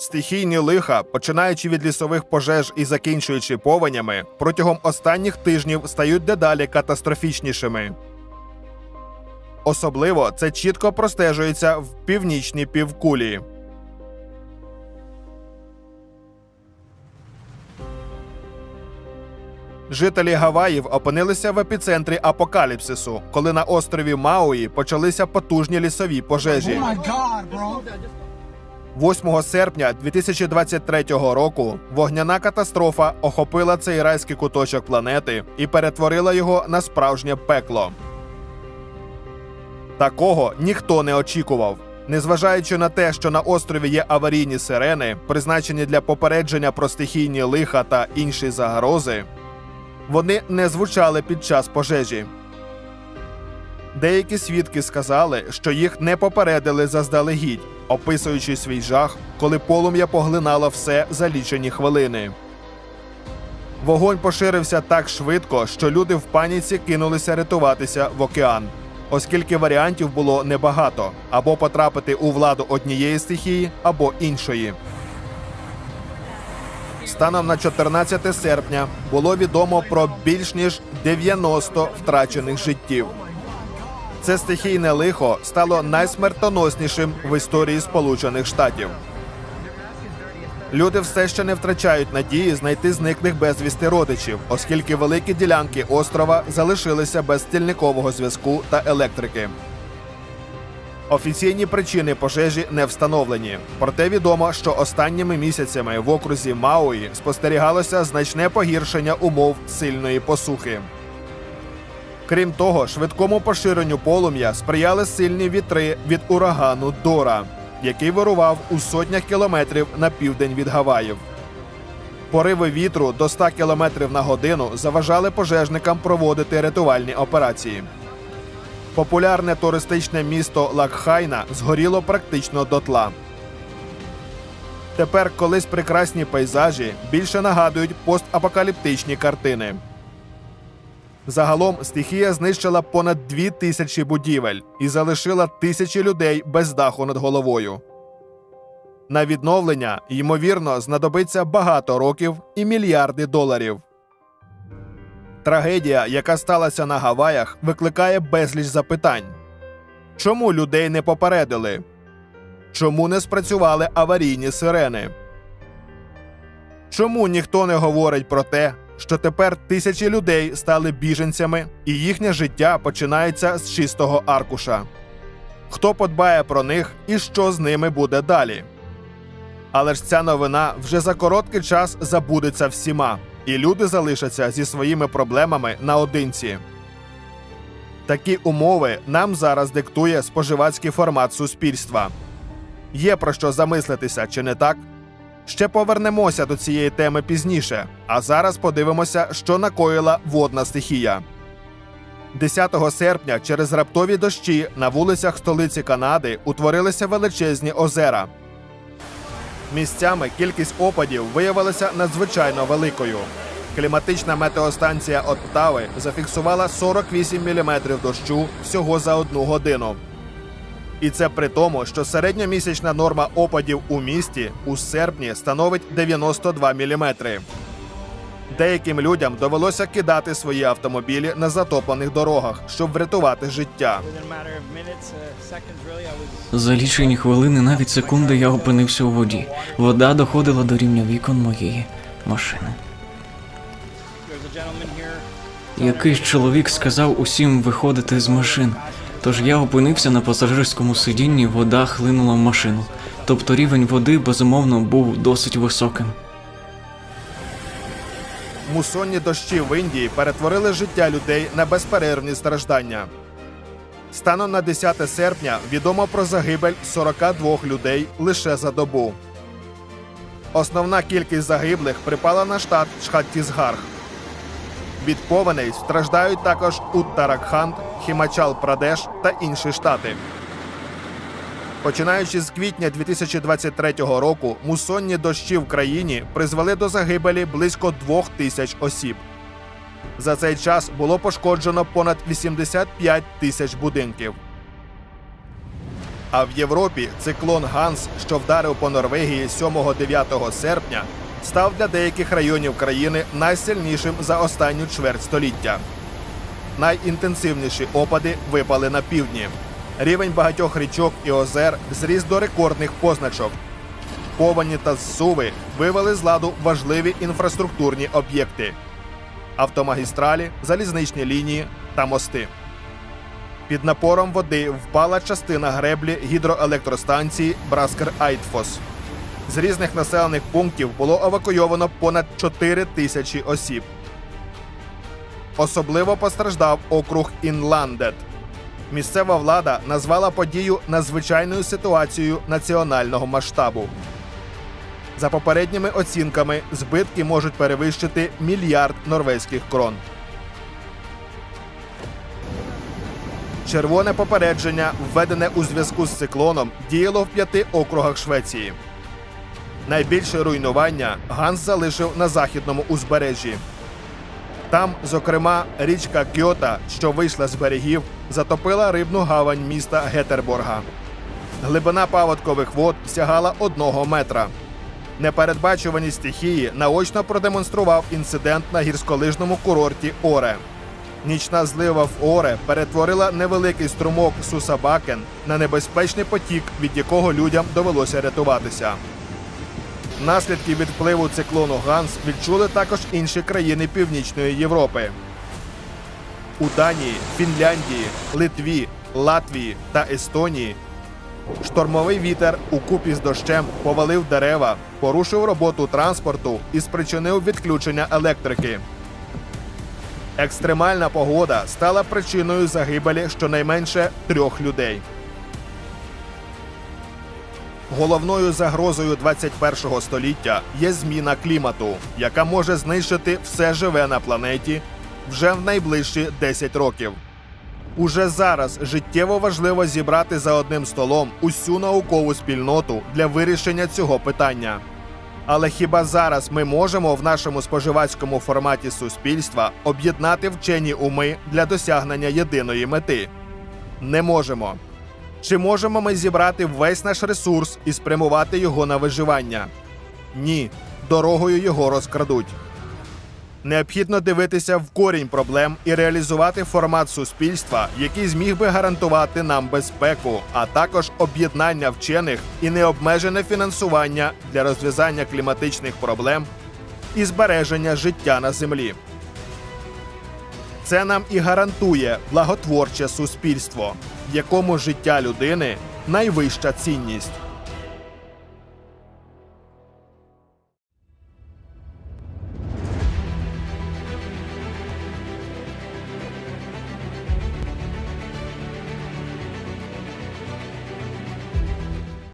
Стихійні лиха, починаючи від лісових пожеж і закінчуючи повенями, протягом останніх тижнів стають дедалі катастрофічнішими. Особливо це чітко простежується в північній півкулі. Жителі Гаваїв опинилися в епіцентрі апокаліпсису, коли на острові Мауї почалися потужні лісові пожежі. Oh. 8 серпня 2023 року вогняна катастрофа охопила цей райський куточок планети і перетворила його на справжнє пекло. Такого ніхто не очікував. Незважаючи на те, що на острові є аварійні сирени, призначені для попередження про стихійні лиха та інші загрози, вони не звучали під час пожежі. Деякі свідки сказали, що їх не попередили заздалегідь, описуючи свій жах, коли полум'я поглинало все за лічені хвилини. Вогонь поширився так швидко, що люди в паніці кинулися рятуватися в океан, оскільки варіантів було небагато або потрапити у владу однієї стихії, або іншої. Станом на 14 серпня було відомо про більш ніж 90 втрачених життів. Це стихійне лихо стало найсмертоноснішим в історії Сполучених Штатів. Люди все ще не втрачають надії знайти зниклих безвісти родичів, оскільки великі ділянки острова залишилися без стільникового зв'язку та електрики. Офіційні причини пожежі не встановлені. Проте відомо, що останніми місяцями в окрузі Мауї спостерігалося значне погіршення умов сильної посухи. Крім того, швидкому поширенню полум'я сприяли сильні вітри від урагану Дора, який вирував у сотнях кілометрів на південь від Гаваїв. Пориви вітру до 100 км на годину заважали пожежникам проводити рятувальні операції. Популярне туристичне місто Лакхайна згоріло практично дотла. Тепер колись прекрасні пейзажі більше нагадують постапокаліптичні картини. Загалом стихія знищила понад дві тисячі будівель і залишила тисячі людей без даху над головою. На відновлення, ймовірно, знадобиться багато років і мільярди доларів. Трагедія, яка сталася на Гаваях, викликає безліч запитань. Чому людей не попередили? Чому не спрацювали аварійні сирени? Чому ніхто не говорить про те, що тепер тисячі людей стали біженцями, і їхнє життя починається з чистого аркуша? Хто подбає про них і що з ними буде далі? Але ж ця новина вже за короткий час забудеться всіма, і люди залишаться зі своїми проблемами наодинці. Такі умови нам зараз диктує споживацький формат суспільства. Є про що замислитися, чи не так? Ще повернемося до цієї теми пізніше, а зараз подивимося, що накоїла водна стихія. 10 серпня через раптові дощі на вулицях столиці Канади утворилися величезні озера. Місцями кількість опадів виявилася надзвичайно великою. Кліматична метеостанція Оттави зафіксувала 48 мм дощу всього за одну годину. І це при тому, що середньомісячна норма опадів у місті у серпні становить 92 мм. Деяким людям довелося кидати свої автомобілі на затоплених дорогах, щоб врятувати життя. За лічені хвилини, навіть секунди, я опинився у воді. Вода доходила до рівня вікон моєї машини. Якийсь чоловік сказав усім виходити з машин. Тож я опинився на пасажирському сидінні, вода хлинула в машину. Тобто рівень води, безумовно, був досить високим. Мусонні дощі в Індії перетворили життя людей на безперервні страждання. Станом на 10 серпня відомо про загибель 42 людей лише за добу. Основна кількість загиблих припала на штат Чхаттісгарх. Від повеней страждають також Уттаракханд, Хімачал Прадеш та інші штати. Починаючи з квітня 2023 року, мусонні дощі в країні призвели до загибелі близько двох тисяч осіб. За цей час було пошкоджено понад 85 тисяч будинків. А в Європі циклон Ганс, що вдарив по Норвегії 7-9 серпня, став для деяких районів країни найсильнішим за останню чверть століття. Найінтенсивніші опади випали на півдні. Рівень багатьох річок і озер зріс до рекордних позначок. Повені та зсуви вивели з ладу важливі інфраструктурні об'єкти: автомагістралі, залізничні лінії та мости. Під напором води впала частина греблі гідроелектростанції Браскер Айтфос. З різних населених пунктів було евакуйовано понад 4 тисячі осіб. Особливо постраждав округ Інландет. Місцева влада назвала подію надзвичайною ситуацією національного масштабу. За попередніми оцінками, збитки можуть перевищити мільярд норвезьких крон. Червоне попередження, введене у зв'язку з циклоном, діяло в п'яти округах Швеції. Найбільше руйнування Ганс залишив на західному узбережжі. Там, зокрема, річка Кьота, що вийшла з берегів, затопила рибну гавань міста Гетерборга. Глибина паводкових вод сягала одного метра. Непередбачувані стихії наочно продемонстрував інцидент на гірськолижному курорті Оре. Нічна злива в Оре перетворила невеликий струмок Сусабакен на небезпечний потік, від якого людям довелося рятуватися. Наслідки від впливу циклону Ганс відчули також інші країни Північної Європи. У Данії, Фінляндії, Литві, Латвії та Естонії штормовий вітер у купі з дощем повалив дерева, порушив роботу транспорту і спричинив відключення електрики. Екстремальна погода стала причиною загибелі щонайменше трьох людей. Головною загрозою 21-го століття є зміна клімату, яка може знищити все живе на планеті вже в найближчі 10 років. Уже зараз життєво важливо зібрати за одним столом усю наукову спільноту для вирішення цього питання. Але хіба зараз ми можемо в нашому споживацькому форматі суспільства об'єднати вчені уми для досягнення єдиної мети? Не можемо. Чи можемо ми зібрати весь наш ресурс і спрямувати його на виживання? Ні, дорогою його розкрадуть. Необхідно дивитися в корінь проблем і реалізувати формат суспільства, який зміг би гарантувати нам безпеку, а також об'єднання вчених і необмежене фінансування для розв'язання кліматичних проблем і збереження життя на землі. Це нам і гарантує благотворче суспільство, в якому життя людини найвища цінність.